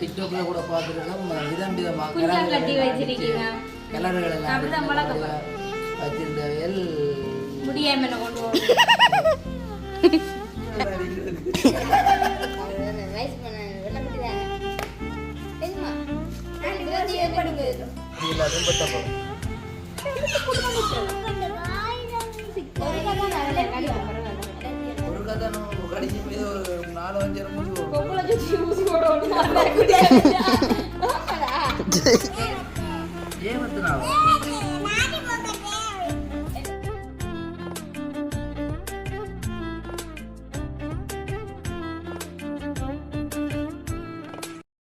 டிக்டாக்ல கூட பார்த்துருக்கோம். விதம் விதமாக. கலர்கள் எல்லாம் முடியாம என்ன கொண்டு போகணும் வயசு பண்ண வெள்ளப்பட்டி தானே தெரியுமா நான் இருபத்தி ஏழு படிக்கிறது இதில் அதுவும் பட்டப்போ ஒரு கதை நல்ல கழிவு பரவாயில்ல ஒரு கதை நம்ம கடிச்சு போய் ஒரு நாலு அஞ்சு முடிவு பொம்பளை சுற்றி ஊசி போடணும் ஏன் வந்து நான்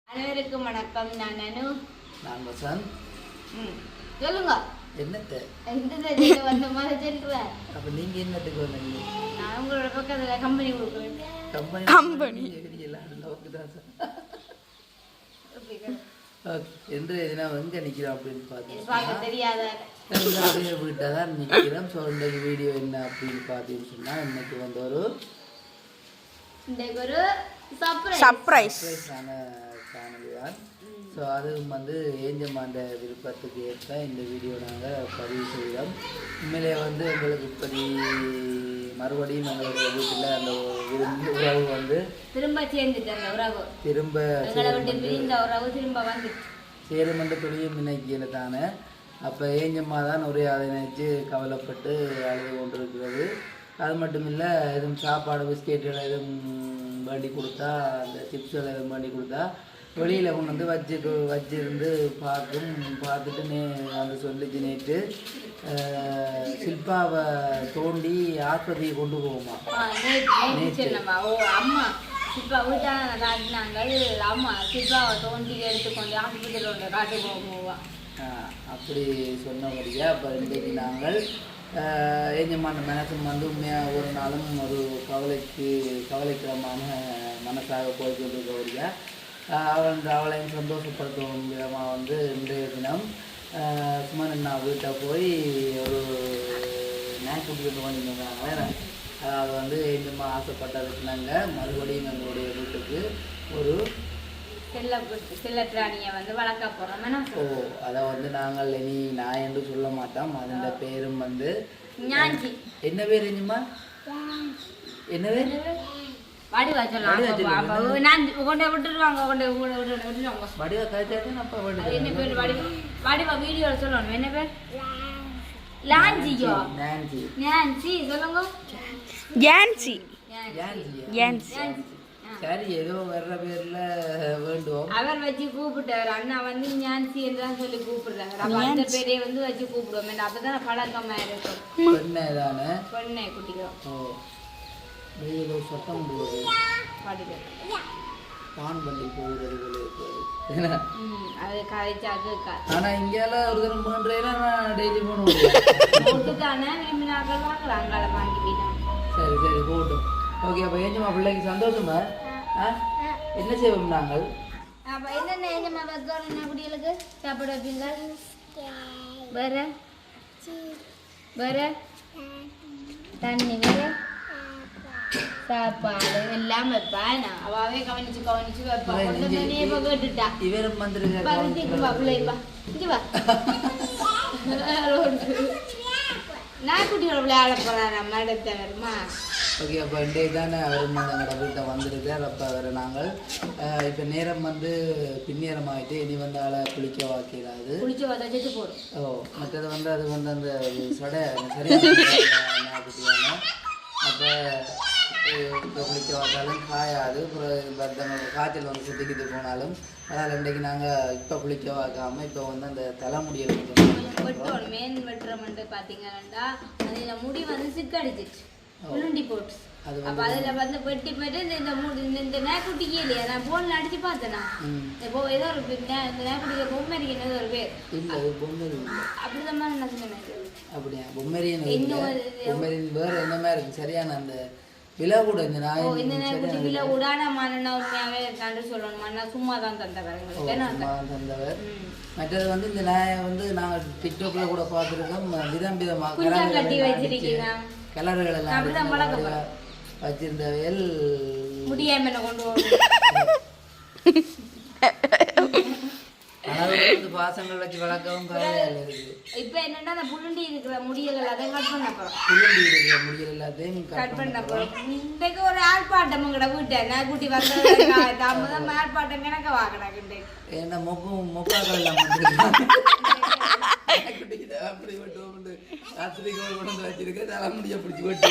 அனைவருக்கும் வணக்கம் நான் அனு நான் வசந்த் ம், சொல்லுங்க என்னத்தை? எந்த அப்போ நீங்கள் என்னத்துக்கு வந்தீங்க? நான் உங்களோட பக்கத்துல கம்பெனி கொடுக்குறேன். கம்பெனி கம்பெனி எல்லாம் நோக்கு தான் சார்? ஓகே என்று எதுனா எங்கே நிற்கிறோம் அப்படின்னு பார்த்தீங்கன்னா வீட்டை தான் நிற்கிறோம் ஸோ இன்றைக்கு வீடியோ என்ன அப்படின்னு பார்த்தீங்கன்னு சொன்னால் இன்னைக்கு வந்து ஒரு இன்றைக்கு ஒரு சர்ப்ரைஸ் சர்ப்ரைஸ் காணொலி தான். ஸோ அதுவும் வந்து ஏஞ்சம்மாண்ட விருப்பத்துக்கு ஏற்ப இந்த வீடியோ நாங்கள் பதிவு செய்தோம். உண்மையிலே வந்து எங்களுக்கு இப்படி மறுபடியும் எங்களுடைய வீட்டில் அந்த விருந்து உறவு வந்து திரும்ப சேர்ந்துட்டு அந்த உறவு. திரும்ப உறவு திரும்ப வந்துட்டு. சேருமண்ட தொழிலும் நினைக்கிற தானே. அப்போ ஏஞ்சம்மா தான் ஒரே அதை நினைச்சு கவலைப்பட்டு அழுது கொண்டிருக்கிறது. அது மட்டும் இல்லை எதுவும் சாப்பாடு பிஸ்கெட்டுகள் எதுவும் வேண்டி கொடுத்தா அந்த சிப்ஸ்கள் எதுவும் வேண்டி கொடுத்தா வெளியில் கொண்டு வந்து வச்சு வச்சிருந்து பார்க்கும் பார்த்துட்டு நே வந்து சொல்லிச்சு நேற்று சில்பாவை தோண்டி ஆஸ்பத்திரிக்கு கொண்டு. ஓ அம்மா சிப்பா வீட்டான காட்டினாங்க அம்மா சிப்பாவை தோண்டி எடுத்துக்கொண்டு ஆஸ்பத்திரியில் ஒன்று காட்டு ஆஹ் அப்படி சொன்னபடியா அப்போ இன்றைக்கு நாங்கள் ஏஞ்சமான மனசும் வந்து உண்மையாக ஒரு நாளும் ஒரு கவலைக்கு கவலைக்கிடமான மனசாக போய்கொண்டிருக்கபடியா அவன் அவளையும் சந்தோஷப்படுத்தும் விதமாக வந்து இன்றைய தினம். சும்மா நான் வீட்டை போய் ஒரு நாய்க்குட்டி கொண்டு வந்துருந்தாங்க. அதாவது வந்து ஏஞ்சம்மா ஆசைப்பட்டதுக்கு நாங்கள் மறுபடியும் எங்களுடைய வீட்டுக்கு ஒரு ஓ அதை வந்து நாங்கள் இனி நான் என்று சொல்ல மாட்டோம். அதோட பேரும் வந்து என்ன பேர்? என்ன பேர்? வடிவா சொல்லலாம் அப்போ நான் கொண்டு விட்டுருவாங்க கொண்டு விட்டு விட்டு விட்டுருவாங்க வடிவா அப்பா என்ன பேர்? சொல்லணும். என்ன பேர்? லாஞ்சியோ. சொல்லுங்க. சரி ஏதோ வர்ற பேர்ல வேண்டுவோம். அவர் வச்சு கூப்பிட்டாரு. அண்ணா வந்து ஞான்சி என்று தான் சொல்லி கூப்பிடுறாரு. அப்ப அந்த பேரையே வந்து வச்சு கூப்பிடுவோம். அப்பதான் பழக்கமா இருக்கும் பெண்ணே தானே? பொண்ணை குட்டிக்கோ. ஓ. வெயிலோ சத்தம் பாட்டுக்கு. பான் பண்ணி போகிறது ஆனா இங்கெல்லாம் ஒரு தரம் பண்றேன்னா நான் டெய்லி வீணா. சரி சரி போகட்டும் ஓகே அப்போ ஏஞ்சம்மா பிள்ளைக்கு சந்தோஷமா? ஆ. என்ன செய்வோம் நாங்கள்? அப்ப என்னென்ன என்னம்மா வைக்கணும் என்ன குடிகளுக்கு சாப்பிட வைப்பீங்க வேற? வேற? தண்ணி வேற? சாப்பாடு எல்லாம் அவாவே கவனிச்சு கவனிச்சு வைப்பா. கொண்டு வந்து இப்ப கேட்டுட்டா இவரும் நாய்க்குட்டியோட விளையாட போறான். நம்ம அடுத்த வருமா? ஓகே அப்போ இன்றைக்கு தானே அவர் எங்களோட வீட்டை வந்திருக்கார் அப்போ அவரை நாங்கள் இப்போ நேரம் வந்து பின்னேரம் ஆகிட்டு இனி வந்து ஆளை குளிக்க வாக்கிறாது செத்து போடும். ஓ மற்றது வந்து அது வந்து அந்த சொடை குட்டியான அப்போ குளிக்க வாத்தாலும் காயாது அப்புறம் பத்தவங்க காய்ச்சல் வந்து சுற்றிக்கிட்டு போனாலும் அதனால் இன்றைக்கு நாங்கள் இப்போ குளிக்க வாக்காமல் இப்போ வந்து அந்த தலைமுடியை கொஞ்சம் வெட்டணும் மேன் வெட்டுறோம்ட்டு பார்த்தீங்கன்னா அதில் முடி வந்து சிக்கடிச்சிச்சு உளுண்டி போட்டு அது அப்போ அதில் வந்து வெட்டி போயிட்டு இந்த இந்த முடி இந்த நேக்குட்டிக்கே இல்லையா நான் போனில் அடிச்சு பார்த்தேனா இப்போ ஏதோ ஒரு இந்த நாய்க்குட்டிக்கு பொம்மரிக்கு ஏதோ ஒரு பேர் இல்லை அது பொம்மை அப்படிதான் மாதிரி நான் சொன்னேன் அப்படியா? பொம்மரியன் என்ன பொம்மரியன் வேறு என்ன மாதிரி இருக்கு? சரியான அந்த விலை கூட இந்த நாய் இந்த நாய்க்குட்டி இல்லை உடான மண்ணா உண்மையாவே சொல்லணும்? மண்ணா சும்மா தான் தந்தவர். ம். மற்றது வந்து இந்த நாயை வந்து நாங்கள் டிக்டாக்ல கூட பார்த்துருக்கோம். விதம் விதமாக கட்டி வச்சிருக்கீங்க. கலர்கள் எல்லாம் வச்சிருந்தவையல் முடியாம என்ன கொண்டு பாசங்கள் வச்சு வளர்க்கவும் இப்ப என்னன்னா அந்த புள்ளுண்டி இருக்கிற முடியல அதை கட் பண்ண போறோம். புள்ளி இருக்கிற முடியல் எல்லாத்தையும் கட் பண்ண போறோம். இன்றைக்கு ஒரு ஆர்ப்பாட்டம் கூட வீட்டேன் நான் குட்டி வந்த தாமதம் ஆர்ப்பாட்டம் கணக்க வாங்கினாங்க ஏன்னா மொக்கும் மொக்காக்கள் எல்லாம் அப்படி விட்டு விட்டு வச்சிருக்க தலைமுடியை பிடிச்சி விட்டு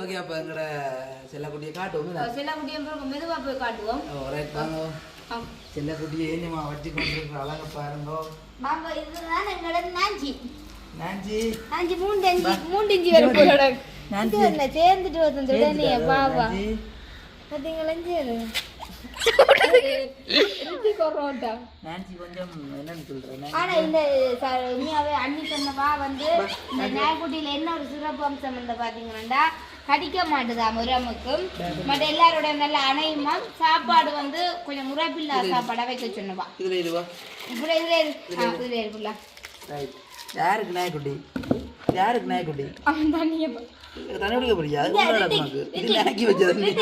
ஓகே அப்போ எங்கட செல்லக்குட்டியை காட்டுவோம் சில குட்டியும் மெதுவா போய் காட்டுவோம். ரைட் வாங்க. செல்லக்குட்டியை ஏனிமா வச்சு கொண்டிருக்கிற அழகை பாருங்க. பாப்பா இதுதான் நாஞ்சி. நாஞ்சி? நாஞ்சி மூண்டஞ்சி மூண்டஞ்சி வர போறோட நாஞ்சி. சேர்ந்துட்டு வந்து உடனே பாவா நாஞ்சி. பார்த்தீங்களா ஆனா இந்த உண்மையாவே அண்ணி சொன்னவா வந்து இந்த நாய்க்குட்டியில என்ன ஒரு சிறப்பு அம்சம் வந்து பாத்தீங்கன்னா கடிக்க மாட்டுதா முரமுக்கும் மற்ற எல்லாரோட நல்ல அணையுமா சாப்பாடு வந்து கொஞ்சம் முறைப்பில்லா சாப்பாடா வைக்க சொன்னவா இதுல இதுவா இப்படி இதுல இதுல இருக்குல்ல ரைட் யாருக்கு நாய்க்குட்டி யாருக்கு நாய்க்குட்டி அவன் தண்ணி குடிக்க போறியா இது நாய்க்கு வச்சது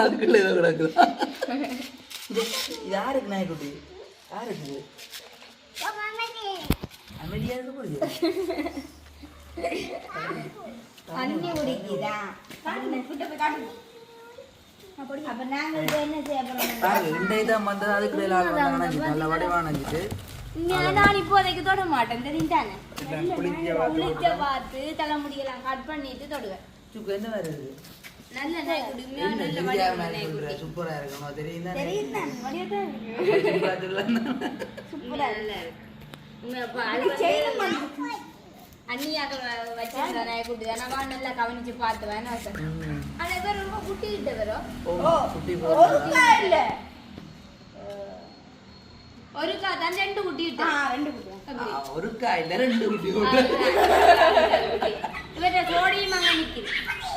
அதுக்குள்ள ஏதோ கிடக்குதா யாருக்கு நாய்க்குட்டி யாருக்கு அமைதியா இருக்க? தண்ணி குடிக்குதா இப்ப நல்ல நான் இப்போதைக்கு தொட மாட்டேன் தெரிஞ்சானே குளிச்ச பார்த்து தலைமுடியெல்லாம் கட் பண்ணிட்டு தொடுவேன் நல்ல நாய்க்குடி உண்மையா நல்ல தெரியாம வடிவான மாதிரி நாய்க்குடி சொல்ற, சூப்பரா இருக்கணும். தெரியும் தானே? தெரியும் தான் வடிவா தான். இருக்கு. சூப்பரா சொல்லலாம். சூப்பரா உண்மையா அப்ப அது வந்து அண்ணியாக வச்சிருந்த நாய்க்குட்டி தானே அவன் நல்லா கவனிச்சு பார்த்து வேணா ம். ஆனா இவர் ரொம்ப குட்டிக்கிட்ட வரும் ஓ, குட்டி போடுறா. இல்ல. ஒரு கா தான் ரெண்டு குட்டி விட்டு ரெண்டு குட்டி. ஆ, ஒரு காயில ரெண்டு குட்டி போட்டு. இவற்றை சோடியும் அங்க நிக்குது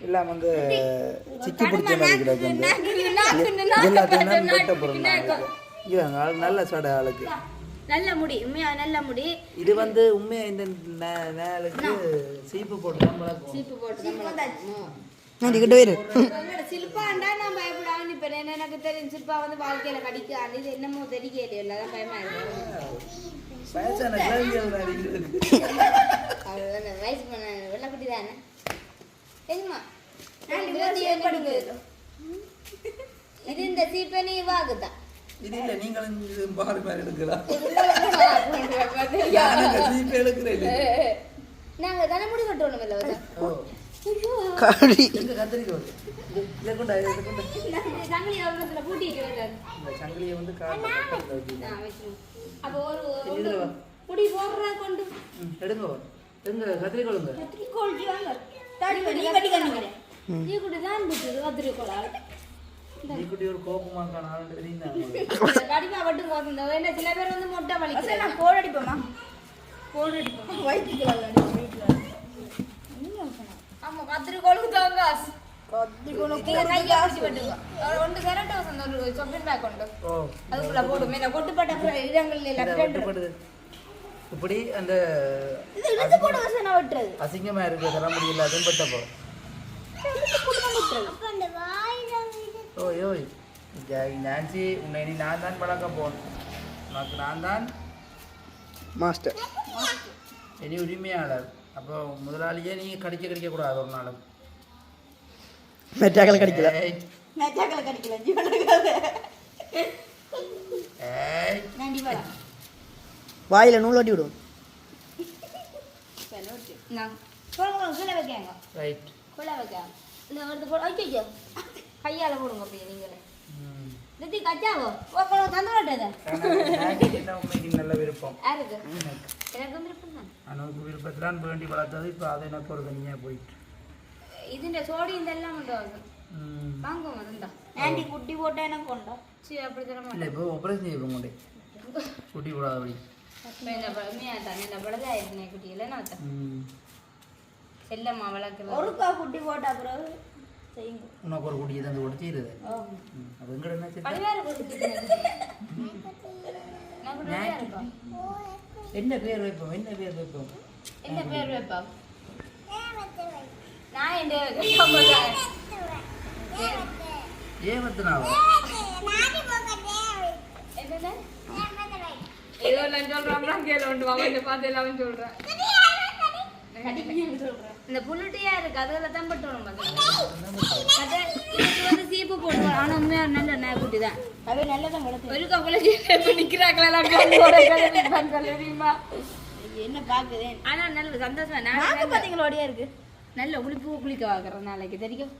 கடிக்க. இது எல்லாம் வந்து சிக்கி பிடிச்ச மாதிரி கிடக்கு இது நாக்கு எல்லாத்தையும் வெட்ட. இவங்க ஆளு நல்ல சடை ஆளுக்கு. நல்ல முடி உண்மையா நல்ல முடி. இது வந்து உண்மையா இந்த நேலுக்கு சீப்பு போட்டு சீப்பு போட்டு சில்பாண்டா நான் பயப்படாம இப்ப என்ன எனக்கு தெரியும் சில்பா வந்து வாழ்க்கையில கடிக்காது. இது என்னமோ தெரியல அதான் பயமா இருக்கு வயசான வயசு பண்ண வெள்ளக்குட்டி தானே இது இந்த சீப்பனி வாகுதான் இது இல்ல நீங்களும் இது பாரு மாதிரி எடுக்கலாம் சீப்பு எடுக்கிறேன் நாங்க தானே முடி கட்டணும் இல்ல இந்த சங்கிலியை வந்து அப்போ ஒரு. முடி போடுற கொண்டு. எடுங்க எங்க கத்திரிக்கோளுங்க கத்திரிக்கோள் ஒன்று கரண்ட் வசந்த ஒரு சொப்பின் பேக் உண்டு அதுக்குள்ள போடும் என்ன கொட்டுப்பட்ட எல்லாம் வெட்டுப்படுது இப்படி அந்த அசிங்கமா இருக்கு தர முடியல அதுவும் பட்டப்போ. ஓய் ஓய். ஜாய் நான்சி உன்னை நீ நான் தான் பழக்க போகணும். உனக்கு நான் தான் மாஸ்டர். இனி உரிமையாளர். அப்போ முதலாளியே நீ கடிக்க கடிக்க கூடாது ஒரு நாளும். மெட்டாக்கள் கிடைக்கல. நெஜாக்களை கடிக்கல ஜீவனக்காக. ஏய். பழம் வாயில நூல் ஓட்டி விடும் நான் போடுங்க கீழே வைக்காங்க ரைட் கீழே வைக்காங்க இல்லை வருது போட ஐயோ கையால் போடுங்க அப்படியே நீங்களே நித்தி கச்சாவோ ஓ தந்து விட்டது என்ன உண்மைக்கு நல்ல விருப்பம் யாருக்கு எனக்கு விருப்பம் தான் அனுக்கு விருப்பத்திலான் வேண்டி வளர்த்தது இப்போ அது எனக்கு ஒரு தனியாக போயிட்டு ഇതിന്റെ സോഡി ഇതെല്ലാം ഉണ്ടോ ம். വാങ്ങുമോ അതുണ്ടോ ആന്റി കുട്ടി പോട്ടെ എനക്ക് ഉണ്ടോ ശരി അപ്പോഴത്തേനും இல்லை இப்போ ஆப்ரேஷன் செய்வோம் குட்டி ஒருக்கா குட்டி போட்ட பிறகு செய்யுங்க. உனக்கு ஒரு குடியை தந்து கொடுத்து செய்யுது அப்போ எங்கட என்ன என்ன பேர் வைப்போம்? என்ன பேர் வைப்போம்? என்ன பேர் வைப்பா நான் ஏவத்தினாவா? என்னது? ஏதோ நான் சொல்றான் ஒன்று அவன் பார்த்து எல்லாம் சொல்றேன். இந்த புல்லுட்டியா இருக்கு அதுல தான் வந்து சீப்பு போடுவோம் ஆனா உண்மையா நல்ல நாய்க்குட்டி தான். அது நல்லதான் வளர்த்து. ஒரு கப்பல இப்ப நிக்கிறாங்களா தெரியுமா? என்ன பாக்குறேன் ஆனா நல்ல சந்தோஷமா நான் பாத்தீங்களோடய இருக்கு? நல்ல உளிப்பு குளிக்க வாக்குறேன் நாளைக்கு தெரியும்?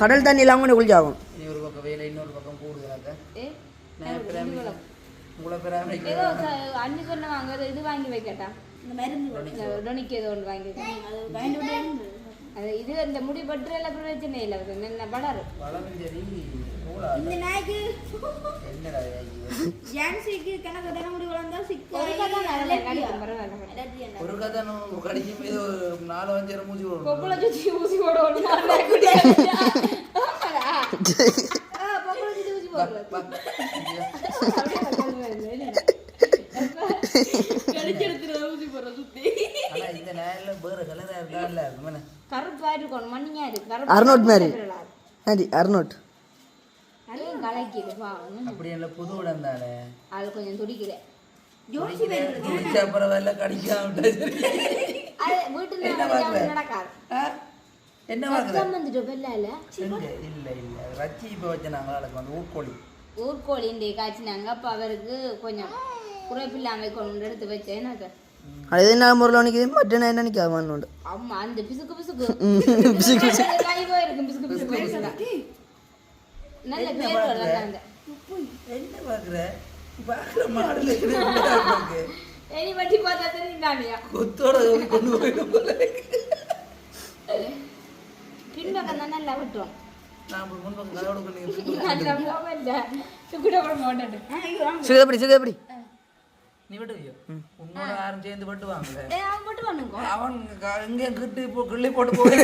கடல் தண்ணி இல்லாமல் கொண்டு குளிச்சாகும் ஒரு பக்கம் வேலை இன்னொரு பக்கம் கூடுதலாக. அண்ணி சொன்னவாங்க அது இது வாங்கி வைக்கட்டா இந்த மருந்து டொனிக்கு ஏதோ ஒன்று வாங்கி. அது இது இந்த முடி பற்று எல்லாம் பிரச்சனை இல்லை அது என்ன படாரு? வளமும் சரி கூடாது இந்த நாய்க்கு என்னடா இது? ஜான்சிக்கு கணக்கு தலைமுடி வளர்ந்தா சிக்கோ. ஒரு கதை நல்ல கடிக்கும் பரவாயில்ல அலர்ஜி என்ன ஒரு கதை நம்ம கடிக்கும் போது ஒரு நாலு அஞ்சு மூச்சு வரும் கொப்புள சுத்தி ஊசி போட ஒரு பொம்பளை சுத்தி ஊசி போடுறது கடிச்செடுத்துறது ஊசி போடுற சுத்தி ஆனா இந்த நேரில் வேற கலரா இருக்கா இல்ல இருக்குமே கருப்பா இருக்கணும் மண்ணியா இருக்கு அறுநூறு மாதிரி ஆண்டி அறுநூறு அதையும் கலக்கிது பாவம் அப்படி இல்ல புது இடம் தானே அது கொஞ்சம் துடிக்குது. குடிச்சா பரவாயில்ல கடிக்காம விட்டா சரி. அது வீட்டுல என்ன இல்ல இல்ல. ரச்சி இப்போ வச்ச வந்து ஊர்கோழி ஊர்கோழி காய்ச்சினாங்க அப்போ அவருக்கு கொஞ்சம் குறைப்பில்லாம கொண்டு எடுத்து வச்சேன். அது என்ன முறையில் நிற்கிது மட்டன் என்ன மண்ணோண்டு அம்மா அந்த பிசுக்கு பிசுக்கு பிசுக்கு பிசுக்கு பிசுக்கு பிசுக்கு நல்ல பேர் வரல அந்த என்ன பார்க்குற பார்க்குற மாடுல இருக்கு இனி வட்டி பார்த்தா தெரியுதானியா கொத்தோட கொண்டு போயிடும் போல. பின்பக்கம் தான் நல்லா விட்டுரும் நான் இப்ப நீ விட்டுவியோ உன்னோட யாரும் சேர்ந்து விட்டு வாங்கல ஏ அவன் பண்ணுங்க அவன் க- எங்கேயும் கிட்டு இப்போ கிள்ளி போட்டு போய்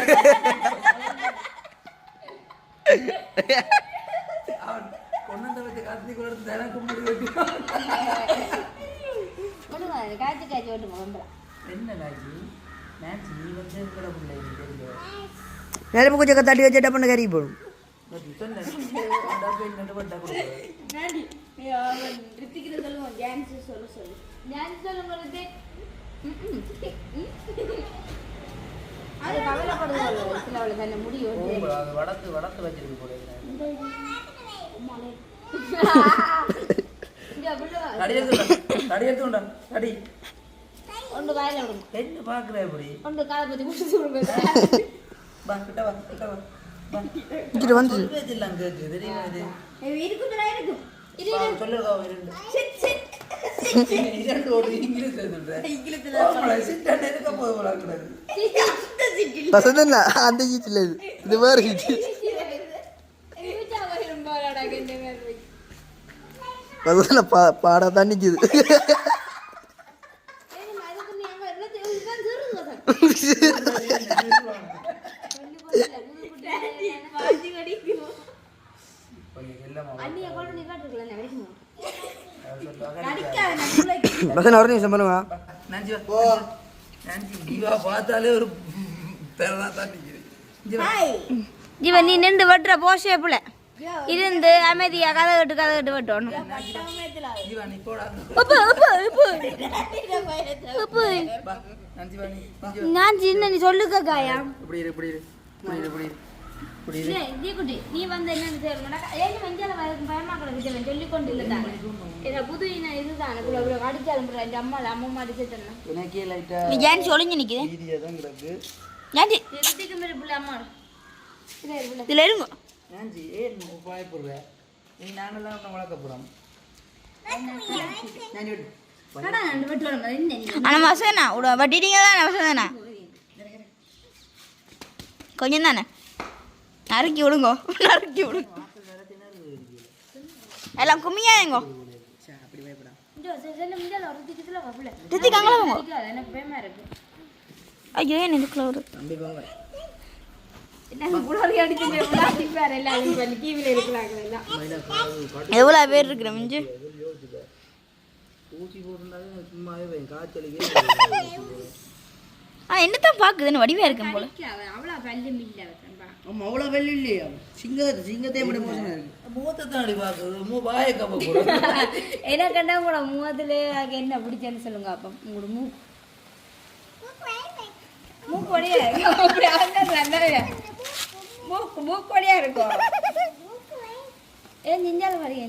அவன் கொண்டு வச்சு கத்தி கொடுத்து எனக்கு முடி வெட்டிவான். காய்ச்சி காய்ச்சி வந்துடும் என்ன நாச்சி நாச்சி நீ வந்து இருக்கிற பிள்ளை தெரியும் நெருப்பு கொஞ்சம் தட்டி வச்சு டப்புன்னு கறி போடும் சொன்னேன் நாடி அவன் ரித்திக்கிட்ட சொல்லுவான் ஜான்சி சொல்ல சொல்லு. ഞാൻ சொல்லும்போது அது கவலைப்படுது சில அவளுக்கு அந்த முடி வடக்கு வடக்கு வச்சிருக்கு போல இருக்கு. இங்க புள்ள. தடி எடுத்து தடி எடுத்து கொண்டா தடி. ஒன்று வாயில விடுங்க என்ன பார்க்குற இப்படி ஒன்று காலை பற்றி குடிச்சு விடுங்க வா கிட்ட வா கிட்ட வா. இங்கிட்டு வந்து தெரியுமா இது? இருக்குதுடா இருக்கும் வா, சொல்லுங்க இரண்டு சிட் சிட் இரண்டு ஒரு இங்கிலீஷ்ல சொல்றேன் ஆமாடா, சிட்டாண்ட இருக்க போது போல கூடாது வசந்தா அந்த சீட்டில் இது இது வேறு சீட்டு வசந்தா பா பாட தான் நிற்கிது கொஞ்சம் செல்லமா அண்ணியை கொண்டு நீ காட்டுருக்கலாம் நினைக்கணும் அவர் சொல்லுவாங்க அடிக்காத நான் வசந்தா ஒரு நிமிஷம் பண்ணுவா நான்சி வா போ நான்சி ஜீவா பார்த்தாலே ஒரு திறனா தான் நிற்கிறேன் இங்க வா. ஹாய். ஜீவன் நீ நின்று வெட்டுற போஷே புள்ள. இருந்து அமைதியா கதை கட்டு கதை கட்டு வெட்டணும் ஜீவா. நான் சின்ன நீ சொல்லுக்க காயா? இப்படி இரு இப்படி இரு. இப்படி இரு இப்படி இரு. தீக்குட்டி நீ வந்து என்னன்னு சொல்லணும்னா ஏன் மஞ்சள் பயமா கிடக்கு சொல்லி கொண்டு இல்லை இதை புது இன இதுதான் இவ்வளோ இவ்வளோ அம்மா அம்மா அடிச்சு தரணும் எனக்கே லைட்டா நீ ஜான்சி ஒளிஞ்சு நிக்குது தான் கிடக்கு. பிள்ளை அம்மா இதுல இருங்க. நான்சி ஏன் பயப்படுற நீ நானெல்லாம் உன்னை வளர்க்க போறோம். நான் விட்டு கடா ரெண்டு பேட்டு வரும் என்ன? நீ ஆனா வசனா விட வட்டிட்டீங்க தானே கொஞ்சம் தானே? நறுக்கி விடுங்கோ. நறுக்கி விடுங்க எல்லாம் கும்மியா எங்கோ? ரித்திக்காங்களா வாங்க. ஐயோ என்ன இதுக்குள்ள எவ்வளோ பேர் இருக்கிற மிஞ்சு? ஆ என்னத்தான் பார்க்குதுன்னு வடிவா இருக்கும் போல. அவ்வளோ ஆமா அவ்வளோ வெள்ளி இல்லையா. சிங்க சிங்கத்தை மட்டும் மோசமாக இருக்கு மூத்த தாண்டி பார்க்குறது மூ வாயை கப்ப என்ன கண்டா உங்களோட முகத்துல என்ன பிடிச்சேன்னு சொல்லுங்க அப்போ உங்களோட மூ மூக்கொடியா? மூக்கு மூக்கொடியா இருக்கும். நெஞ்சால வரீங்க.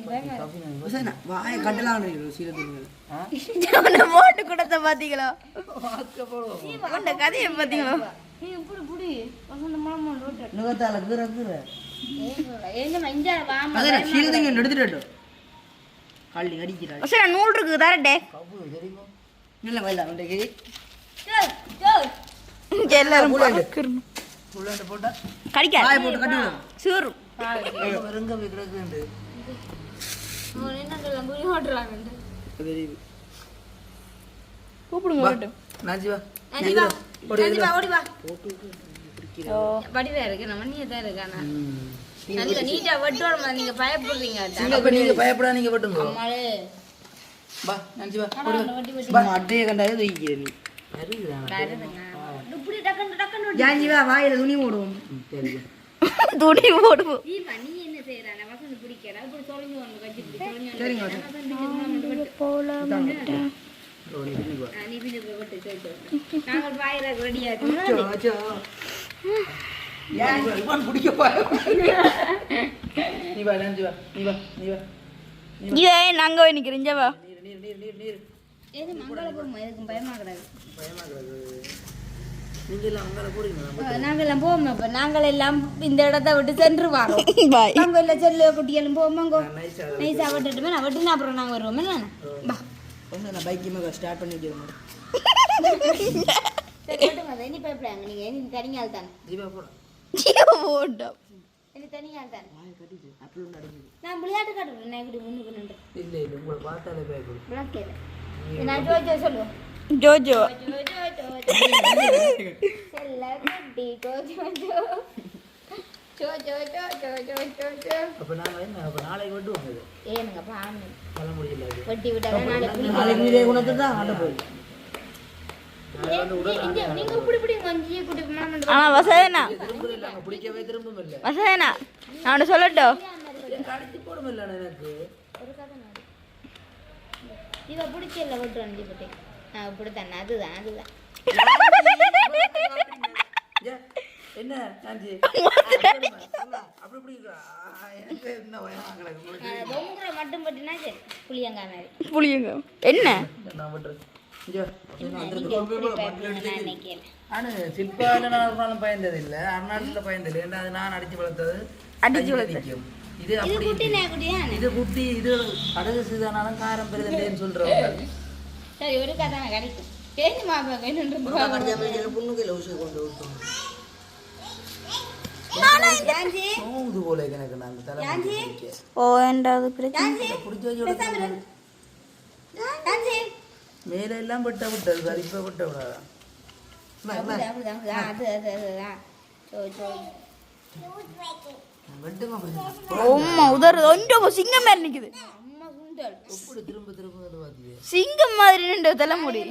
வாயை கட்டலாம் கொடுத்த பார்த்தீங்களா கதையை பார்த்தீங்களா నువ్వుతాల కూర కూర சீக்கிரம் எடுத்துட்டு கள்ளி அடிக்கிறாள். சார் நூல் இருக்குது தரட்டே. இல்லை வயல அன்றைக்கு எல்லாரும் கடிக்காது. போட்டு கட்டி சூறு ரெங்க வைக்கிறது கூப்பிடுங்க நாஜிவா நாஜிவா வடிவா இருக்கு நீட்டா வெட்டோட நீங்க பயப்படுறீங்க நீங்க வாயில துணி போடுவோம். துணி போடுவோம். நீ என்ன நாங்க போய் நிக்கிறேன். ஜவா நாங்கெல்லாம் போவோம் இப்போ நாங்களெல்லாம் இந்த இடத்த விட்டு சென்று வரோம் நாங்கள் இல்லை செல்லு குட்டியெல்லாம் போவோம் நைசா விட்டுட்டு நான் விட்டுனா அப்புறம் நாங்க வருவோம் என்ன? வந்து நான் பைக் மேலே ஸ்டார்ட் பண்ணி வச்சிருக்கேன் இனி பயப்படாங்க நீங்கள் இனி தனியால் தான் ஜீவா போடும் ஜீவா போட்டோம் இனி தனியால் தான் நான் விளையாட்டு காட்டுறேன். நான் இப்படி முன்னுக்கு நின்று. ஜோஜோ ஜோஜோ ஜோஜோ. அப்போ நாங்கள் என்ன அப்போ நாளைக்கு வெட்டு வந்தது. ஏனுங்க பாவம் சொல்ல முடியல வெட்டி விட்டாங்க நாளைக்கு நாளைக்கு இதே குணத்தை தான் ஆட்ட விட்டு வந்து போட்டேன் நான் அதுதான் அதுதான். என்ன காஞ்சி? அப்படி இப்படி மட்டும் பட்டினா புளியங்கா மாதிரி. என்ன? ஆனா சில்பால பயந்தது இல்ல அருணாச்சல பயந்தது அது நான் அடிச்சு வளர்த்தது. அடிச்சு வளர்த்தது. இது அப்படி இது குட்டி இது கடுகு சீதானாலும் காரம் பெருதுன்னு சொல்றோம் சரி ஒரு கதை கிடைக்கும் பேசி மாப்பா வேணும் பொண்ணுக்கு கொண்டு போகுது போல எனக்கு நான் அந்த தலை ஓ என்றாவது பிரச்சனை பிடிச்ச மேல எல்லாம் விட்ட விட்டது சார் விட்ட விடாதா? சிங்கம் மாதிரி தலைமுடி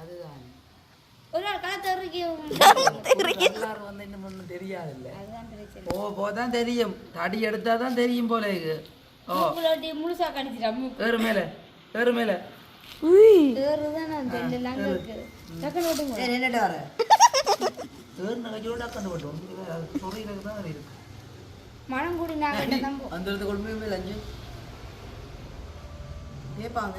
அதுதான். ஒரு வந்து இன்னும் ஒன்றும் தெரியாது இல்லை போ போதான் தெரியும். தடி எடுத்தாதான் தெரியும் போல இது. ஓ. முழுசா கடிச்சிடாம ஏறு மேல ஏறு மேல. உய். நான் தெரியலாங்க இருக்கு. என்னடா வர. ஏறு நான் ஜோடா கண்டு ஓடும் சொறையில தான் இருக்கு. மனம் கூடி நான் கண்ட அந்த இடத்துக்கு கொண்டு கேட்பாங்க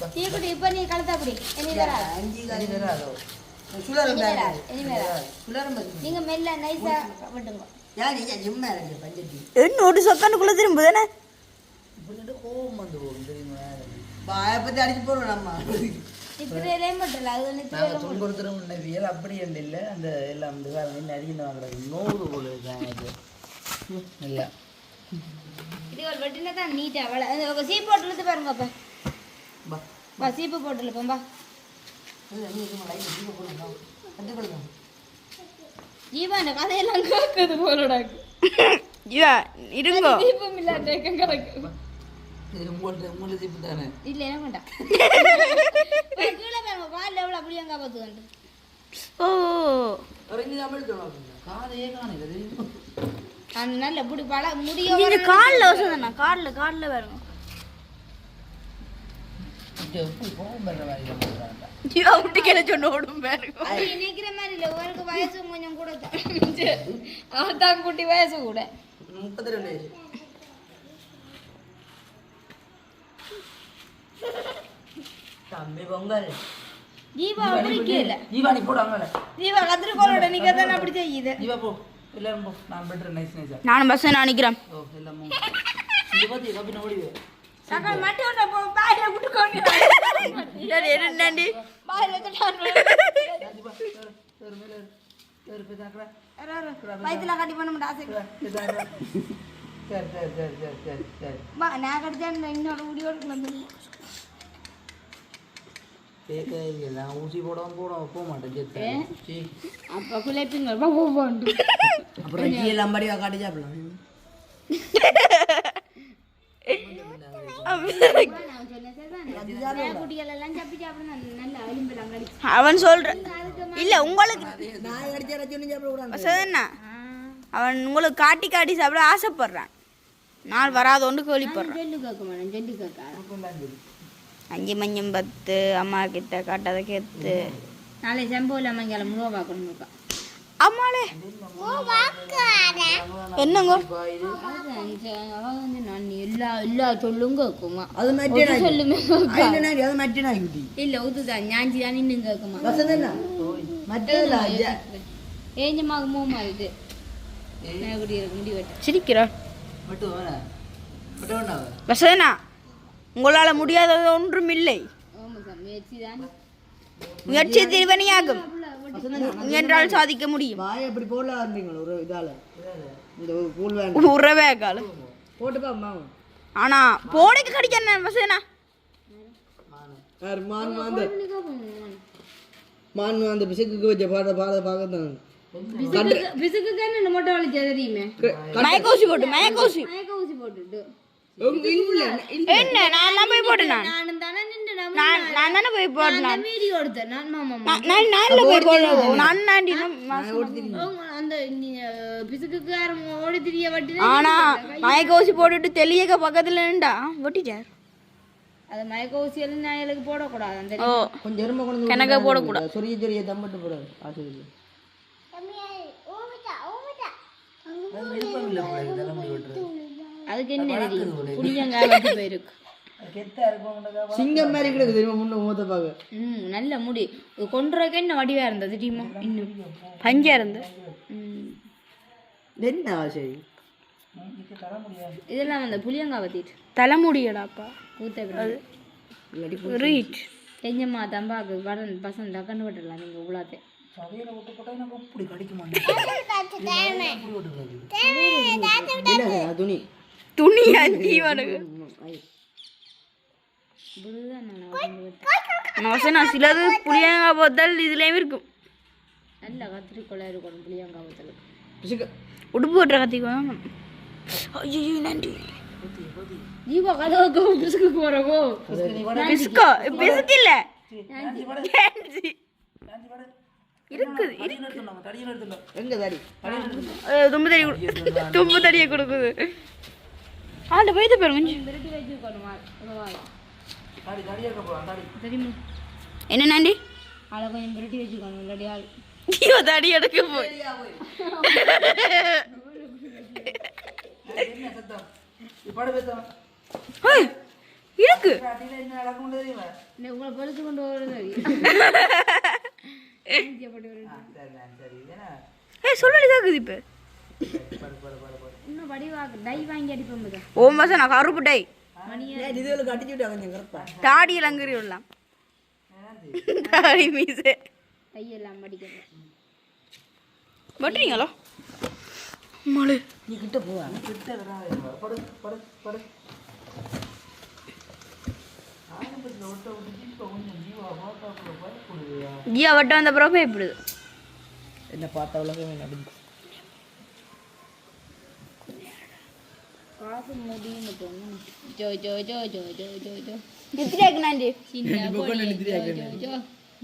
அப்படி இனி வராது. அஞ்சு காலி வராதோ. சுழலும் இனி வராது இனி வராது. சுழலும் பத்தி நீங்க மெல்ல நைஸா விட்டுங்க யார் நீங்க ஜிம்மா இருக்கு பஞ்சட்டி என்ன ஒரு சொக்கானுக்குள்ள திரும்ப தானே இப்படின்ட்டு கோவம் வந்து போகும் தெரியுமா பாய பத்தி அடிச்சு போடுவோம் நம்ம. நித்திரையிலே மட்டும் அது நாங்கள் நித்திரையில துன்புறுத்துற உணவியல் அப்படி என்று இல்லை. அந்த எல்லாம் வந்து வேறு நின்று அடிக்கணும் வாங்குறது நோவு போல இருக்காங்க எனக்கு இல்லை. இது ஒரு வெட்டினா தான் நீட்டா அவளை சீப்பு போட்டு பாருங்க அப்ப. பா பா சீப்பு போட்டு இழுப்போம் பா கற்றுக்கொடுங்க ஜீவா இந்த கதையெல்லாம் கேட்குது போலடாக்கு ஐயா இருங்கோ. தீபம் இல்லாத கிடக்கு? இல்ல என்ன வேண்டாம் கீழே பாருங்க காலில் எவ்வளோ அப்படியே அங்கே பார்த்து ஓ. காதையே தெரியுமா அந்த நல்ல இப்படி பல முடிய நீங்க கால்ல வசதானா கால்ல கால்ல வருங்க குட்டி வயசு கூட முப்பத்தி ரெண்டு வயசு தம்பி பொங்கல் ஜீவா பிடிக்கல ஜீவானி போடு அங்கே ஜீவா கத்திரிக்கோளோட நிக்க தான் அப்படி செய்யுது ஜீவா போ எல்லாரும் போ நான் பெட்ரு நைஸ் நைஸா நானும் பஸ் ஓ ஓடிவே நான் ஊசி போடாமல் போட போக மாட்டேன் அப்போ குலைப்பிங்க போ போ போண்டு அப்புறம் கீழே அம்பாடியா காட்டி சாப்பிடலாம் குட்டிகள் எல்லாம் சப்பி சாப்பிடணும் நல்லா எலும்பெல்லாம் கடிச்சு அவன் சொல்ற இல்ல உங்களுக்கு அவன் உங்களுக்கு காட்டி காட்டி சாப்பிட ஆசைப்படுறான். நாள் வராத ஒன்று கோழி கேட்க அஞ்சு மஞ்சம் பத்து அம்மா கிட்ட காட்டாத கேத்து. நாளை செம்போல மங்கலம் முழுவா பார்க்கணும் அம்மாளே என்னங்கோ? எல்லா எல்லா சொல்லும் கேட்குமா அது ஒரு சொல்லுமே. அது குட்டி இல்ல ஊத்துதான் ஞாஞ்சி தான் இன்னும் கேட்குமா ஏஞ்சமாக மூமா இது? சிரிக்கிறா. மட்டும் மட்டும் உங்களால முடியாதது ஒன்றும் இல்லை. ஆமா சார் முயற்சி திருவனியாகும் முயன்றால் சாதிக்க முடியும். வாய் அப்படி போடல ஆரம்பிங்களா ஒரு இதால. இந்த ஒரு கூழ் வேண்டாம். உறவே காலம் போட்டுப்பா அம்மா. ஆனா போடைக்கு கடிக்கிறேன் வசதண்ணா யார் மான் மாந்த? மான் மாந்த பிசுக்கு வச்ச பாட பாட பார்க்கத்தான். பிசுக்கு என்ன மொட்டை வலிச்சா தெரியுமே? மயக்கோசி போட்டு மயக்கோசி. மயக்க ஊசி போட்டுட்டு என்ன நான் போய் போட்டேன்? நான் நானும் தானே நின்று நான் நான் தானே போய் போட்டேன் நான் வீடியோ எடுத்தேன். நான் மாமா நான் நான் நான்ல போய் நான் நாண்டி அந்த நீ- பிசுக்குக்கு யாரும் ஓடி திரிய வட்டி ஆனா மயக்கோசி போட்டுட்டு தெளியக்க பக்கத்துல நின்றா? வெட்டிட்டார் அது மயக்க ஊசி எல்லாம் நாயலுக்கு போடக்கூடாது அந்த கொஞ்சம் எருமை கொண்டு கணக்க போடக்கூடாது. சொரிய சொரிய தம்பட்டு போடாது ஆசிரியர் அதுக்கு என்ன தெரியும்? புளியங்காய் போயிருக்கு. சிங்கம் மாதிரி கிடக்கு தெரியுமா முன்ன மூத்த பார்க்க ம் நல்ல முடி கொண்டுறதுக்கு என்ன வடிவா இருந்தது தெரியுமா இன்னும் பஞ்சா இருந்து ம். என்ன சரி இதெல்லாம் அந்த புளியங்காய் பத்திட்டு தலைமுடியடாப்பா ஊத்த விடாது ரீட் தம்பாக்கு படன் பசங்க டக்குன்னு விட்டுடலாம் நீங்கள் உள்ளாத்தே துணி துணி அஞ்சு வனுக்கு நான் சிலது புளியங்காய் போத்தல் இதுலயும் இருக்கும். நல்ல கத்திரிக்கொள்ளா இருக்கணும் புளியங்காய் பிசுக்கு. உடுப்பு போட்டுற கத்திக்குவாங்க ஐயோ நன்றி ஜீவா கதவுக்கு பிசுக்கு போறவோ பிஸ்கோ பிஸ்க் இல்ல. இருக்குது. எங்க தாடி? அஹ் தும்பு தடி கொடு- தும்பு தடியை கொடுக்குது. ஆண்ட போயிட்டு பாருங்க விரட்டி வச்சுக்கணுமா ரூபாய் தாடி தாடியா இருக்க போலாம் தாடி. தெரியுமா? என்ன நாண்டி? அதை கொஞ்சம் விரட்டி வச்சுக்கணும் இல்லாட்டி ஆள். ஐயோ தடி எடுக்க போய் இருக்கு. உங்களை பழுத்து கொண்டு வருது ஏய் சொல்லி தாக்குது இப்போ. படு படு படு படு. இன்னும் வடிவாக்கு டை வாங்கி அடிப்போம். ஓம் மாசம் நான் கருப்பு டை. தாடியில் அங்கறி விடலாம். தாடி மீசு. டை எல்லாம் அடிக்கிறது பட்டுறீங்களா மழை. நீ கிட்ட போவா கிட்ட வராதே. படு படு படு. ஜியா வட்டம் வந்த பிறகு பயப்படுது என்ன பார்த்த உலகமே நடுங்க காசு முடியும் ஜோ ஜோ ஜோ ஜோ ஜோ ஜோ ஜோ நித்யாக்கு நன்றி சின்ன பொண்ணு, ஜோ, ஜோ, ஜோ.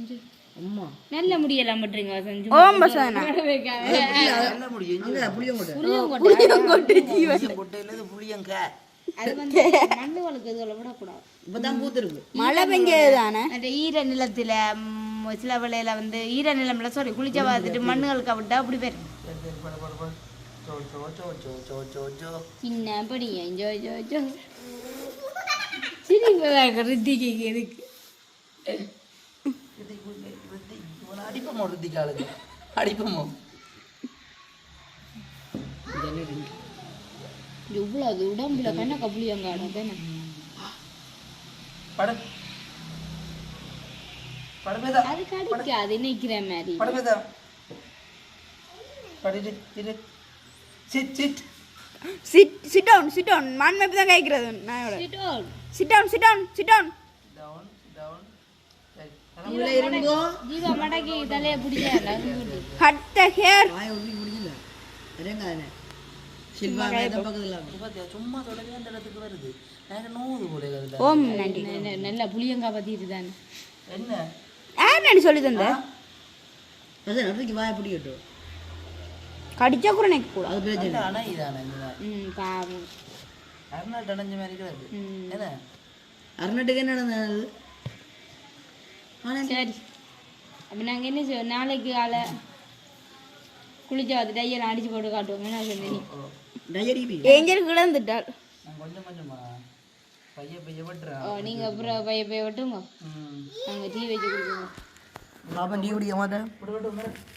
ஜோ. அம்மா நல்ல முடியெல்லாம் பட்டுறீங்க செஞ்சு ஓம் முடியும் புளியங்கோட்டை புளியங்கொட்டை கொட்டையில இது புளியங்க அது வந்து மண்ணு வளர்க்குறதுல விடக்கூடாது இப்பதான் பூத்திருக்கு மழை பெஞ்சது தானே அந்த ஈர நிலத்துல ம், சில வேளையில வந்து ஈர நிலம்ல சாரி குளிச்ச பார்த்துட்டு மண்ணுகளுக்கு விட்டா அப்படி பேர் சின்ன படி ஜோ ஜோ ஜோ சிரிப்பதாக ரித்திக்கு இருக்கு அடிப்போமோ ருத்திக்காலுக்கு அடிப்போமோ இவ்வளோ அது உடம்புல கண்ணக்க புளியங்காட தானே படு படு பேதா அது கடிக்காது நிற்கிற மாதிரி படு பேதா படு இரு இரு sit sit sit sit down sit down மண் மேப் தான் கேட்கறது நாயோட sit down sit down sit down down down சரி உள்ள இருங்கோ. ஜீவா மடக்கி தலையை பிடிக்கல கட் த ஹேர். வாய உருவி முடியல இறங்காதே. சில்வா மேத பக்கத்துல இது பாத்தியா சும்மா தொடவே அந்த இடத்துக்கு வருது. எனக்கு நோவு கூட வருது ஓம் நன்றி. நல்ல புளியங்கா பத்திட்டு தானே. என்ன? யார் நன்றி சொல்லி தந்த? அதான் நடுக்கு வாய பிடிக்கட்டும். கடிச்சா கூட நினைக்க கூடாது ம் பாவம். அருணாட்டு அணைஞ்ச மாதிரி இருக்கிறது. என்ன? அருணட்டுக்கு என்ன நடந்தது? சரி. அப்போ நாங்கள் என்ன செய்வோம் நாளைக்கு ஆளை குளிச்ச பார்த்து டையெல்லாம் அடிச்சு போட்டு காட்டுவோம் என்ன சொன்னீங்க டயரி பி ஏஞ்சல் கிடந்துட்டாள் நான் கொஞ்சம் கொஞ்சமா. பைய பைய ஓ விட்டுறேன் நீங்கள் அப்புறம் பைய பைய விட்டுங்க. ம். நாங்கள் டீ வச்சு கொடுக்குவோம் பாப்பா டீ குடிக்க மாட்டேன் விட்டு விட்டு விட்டு.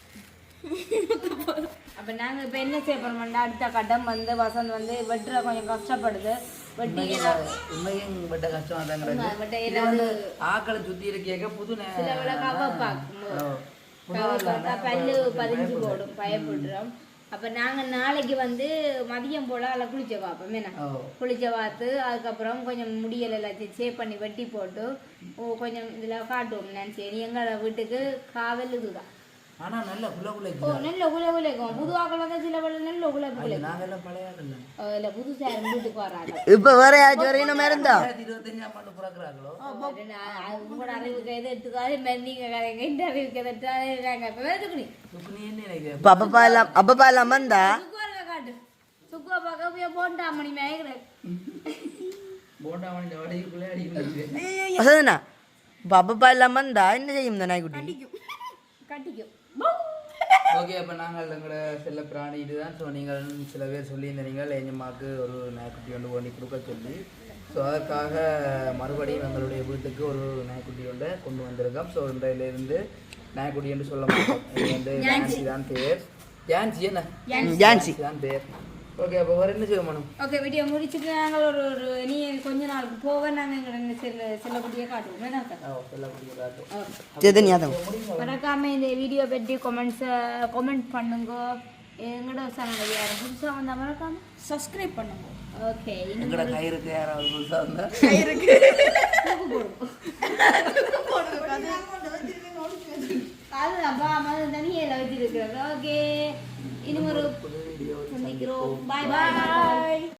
அப்போ நாங்கள் இப்போ என்ன செய்ய போகிறோம்னா அடுத்த கட்டம் வந்து வசந்த் வந்து வெட்டுற கொஞ்சம் கஷ்டப்படுது. வெட்டி உண்மையும் பட்ட கஷ்டம் அதாங்கிறது வெட்ட வந்து ஆக்களை சுத்தி இருக்க புது பல்லு பதிஞ்சு போடும் பயப்படுறோம். அப்போ நாங்கள் நாளைக்கு வந்து மதியம் போல் அதில் குளிச்ச பார்ப்போம் என்ன. குளிச்ச பார்த்து அதுக்கப்புறம் கொஞ்சம் முடியல் எல்லாத்தையும் சேவ் பண்ணி வெட்டி போட்டு கொஞ்சம் இதில் காட்டுவோம் நான் சரி எங்களோட வீட்டுக்கு காவல் இதுதான். ஆனா நல்ல ஓ நல்ல குல குலைக்கும் புது ஆக்கள் வந்து சில வேலை நல்ல குல குலைக்கும் நாங்கெல்லாம் பழைய இல்லை புதுசாக வீட்டுக்கு வராங்க இப்ப வேற யாச்சும் வர இன்னும் இருந்தா? இருபத்தஞ்சாம் ஆண்டு பிறக்கிறாங்களோ? உங்களோட அறிவுக்கு எது எடுத்துக்காது. கதைங்க இந்த அறிவுக்கு எது எடுத்தாலும் இருக்காங்க இப்போ வேறு சுக்குனி என்ன நினைக்கிறேன் அப்பப்பா எல்லாம் அப்பப்பா எல்லாம் வந்தா? சுக்குவாருங்க காட்டு. சுக்குவா பார்க்க போய் போண்டா மணி மேய்க்கிறேன் போண்டா மணி வடைக்குள்ளே அடிக்கிறது அப்பப்பா எல்லாம் வந்தா என்ன செய்யும் இந்த நாய்க்குட்டி? கட்டிக்கும். ஓகே அப்போ நாங்கள் எங்களோட செல்ல பிராணி இதுதான். ஸோ நீங்கள் சில பேர் சொல்லியிருந்தீங்க எஞ்சம்மாக்கு ஒரு நாய்க்குட்டி ஒன்று கொண்டு கொடுக்க சொல்லி. ஸோ அதற்காக மறுபடியும் எங்களுடைய வீட்டுக்கு ஒரு நாய்க்குட்டி ஒன்றை கொண்டு வந்திருக்கோம். ஸோ இன்றையிலிருந்து நாய்க்குட்டி என்று சொல்ல மாட்டோம். இது வந்து ஜான்சி தான் பேர். ஜான்சி என்ன? ஜான்சி தான் பேர். ஓகே அப்போ வேறு என்ன செய்ய மேடம் ஓகே வீடியோ முடிச்சுட்டு நாங்கள் ஒரு ஒரு நீ கொஞ்ச நாளுக்கு போக நாங்கள் எங்களோட செல்ல செல்லக்குட்டியே காட்டுவோம். மறக்காம இந்த வீடியோ பற்றி கொமெண்ட்ஸை கொமெண்ட் பண்ணுங்க. எங்களோட சேனல் யாரும் புதுசாக வந்தால் மறக்காம சப்ஸ்கிரைப் பண்ணுங்க. ஓகே எங்களோட கயிறுக்கு யாராவது புதுசாக இருந்தால் அதுதான் பா மது தனியாக வச்சிருக்கிறோம் ஓகே இன்னும் ஒரு புது வீடியோ சந்திக்கிறோம் பாய் பாய்